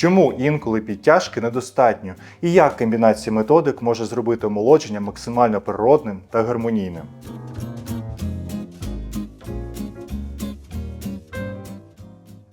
Чому інколи підтяжки недостатньо і як комбінація методик може зробити омолодження максимально природним та гармонійним?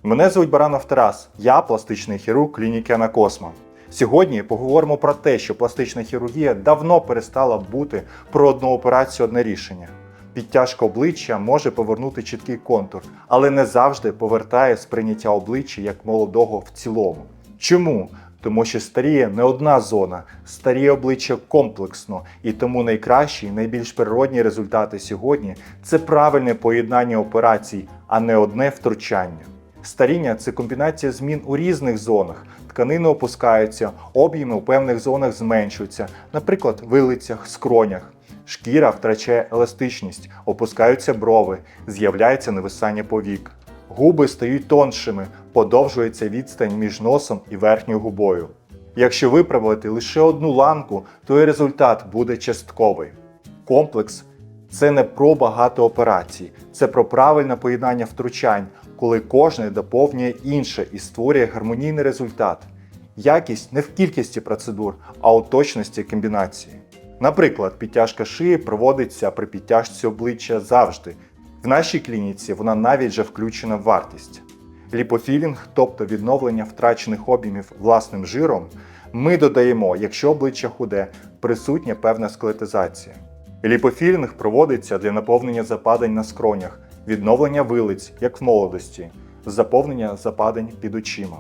Мене звуть Баранов Тарас, я пластичний хірург клініки Анакосма. Сьогодні поговоримо про те, що пластична хірургія давно перестала бути про одну операцію одне рішення. Підтяжка обличчя може повернути чіткий контур, але не завжди повертає сприйняття обличчя як молодого в цілому. Чому? Тому що старіє не одна зона, старіє обличчя комплексно, і тому найкращі, найбільш природні результати сьогодні це правильне поєднання операцій, а не одне втручання. Старіння це комбінація змін у різних зонах. Тканини опускаються, об'єми у певних зонах зменшуються, наприклад, вилицях, скронях. Шкіра втрачає еластичність, опускаються брови, з'являється нависання повік. Губи стають тоншими, подовжується відстань між носом і верхньою губою. Якщо виправити лише одну ланку, то і результат буде частковий. Комплекс це не про багато операцій, це про правильне поєднання втручань, коли кожне доповнює інше і створює гармонійний результат. Якість не в кількості процедур, а у точності комбінації. Наприклад, підтяжка шиї проводиться при підтяжці обличчя завжди. В нашій клініці вона навіть вже включена в вартість. Ліпофілінг, тобто відновлення втрачених об'ємів власним жиром, ми додаємо, якщо обличчя худе, присутня певна скелетизація. Ліпофілінг проводиться для наповнення западень на скронях, відновлення вилиць, як в молодості, заповнення западень під очима.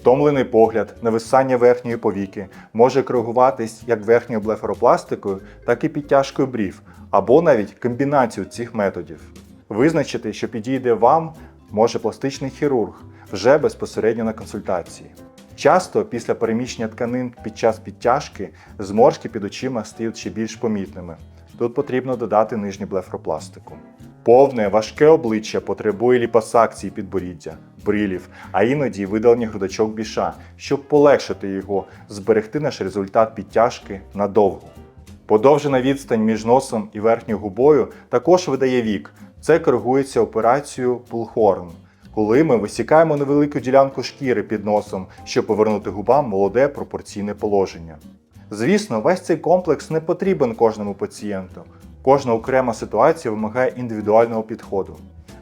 Втомлений погляд, нависання верхньої повіки може коригуватись як верхньою блефаропластикою, так і підтяжкою брів, або навіть комбінацію цих методів. Визначити, що підійде вам, може пластичний хірург вже безпосередньо на консультації. Часто після переміщення тканин під час підтяжки зморшки під очима стають ще більш помітними. Тут потрібно додати нижню блефропластику. Повне важке обличчя потребує ліпосакції підборіддя, брилів, а іноді видалення грудочок біша, щоб полегшити його, зберегти наш результат підтяжки надовго. Подовжена відстань між носом і верхньою губою також видає вік. Це коригується операцією Пулхорн, коли ми висікаємо невелику ділянку шкіри під носом, щоб повернути губам молоде пропорційне положення. Звісно, весь цей комплекс не потрібен кожному пацієнту. Кожна окрема ситуація вимагає індивідуального підходу.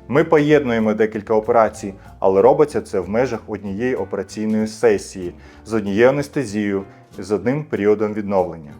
Ми поєднуємо декілька операцій, але робиться це в межах однієї операційної сесії з однією анестезією з одним періодом відновлення.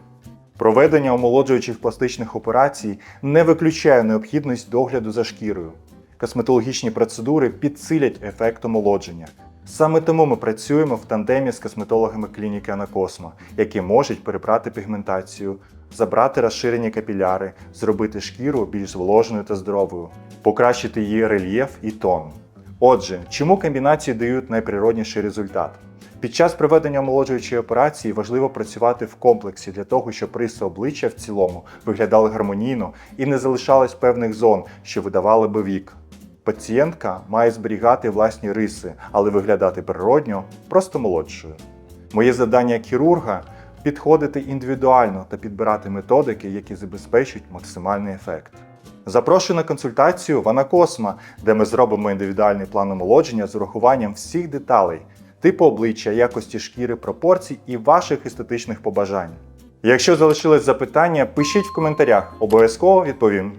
Проведення омолоджуючих пластичних операцій не виключає необхідність догляду за шкірою. Косметологічні процедури підсилять ефект омолодження. Саме тому ми працюємо в тандемі з косметологами клініки Анакосма, які можуть перебрати пігментацію, забрати розширені капіляри, зробити шкіру більш зволоженою та здоровою, покращити її рельєф і тон. Отже, чому комбінації дають найприродніший результат? Під час проведення омолоджуючої операції важливо працювати в комплексі для того, щоб риси обличчя в цілому виглядали гармонійно і не залишалось певних зон, що видавали би вік. Пацієнтка має зберігати власні риси, але виглядати природньо, просто молодшою. Моє завдання хірурга підходити індивідуально та підбирати методики, які забезпечують максимальний ефект. Запрошую на консультацію в Анакосма, де ми зробимо індивідуальний план омолодження з урахуванням всіх деталей, типу обличчя, якості шкіри, пропорцій і ваших естетичних побажань. Якщо залишились запитання, пишіть в коментарях, обов'язково відповім.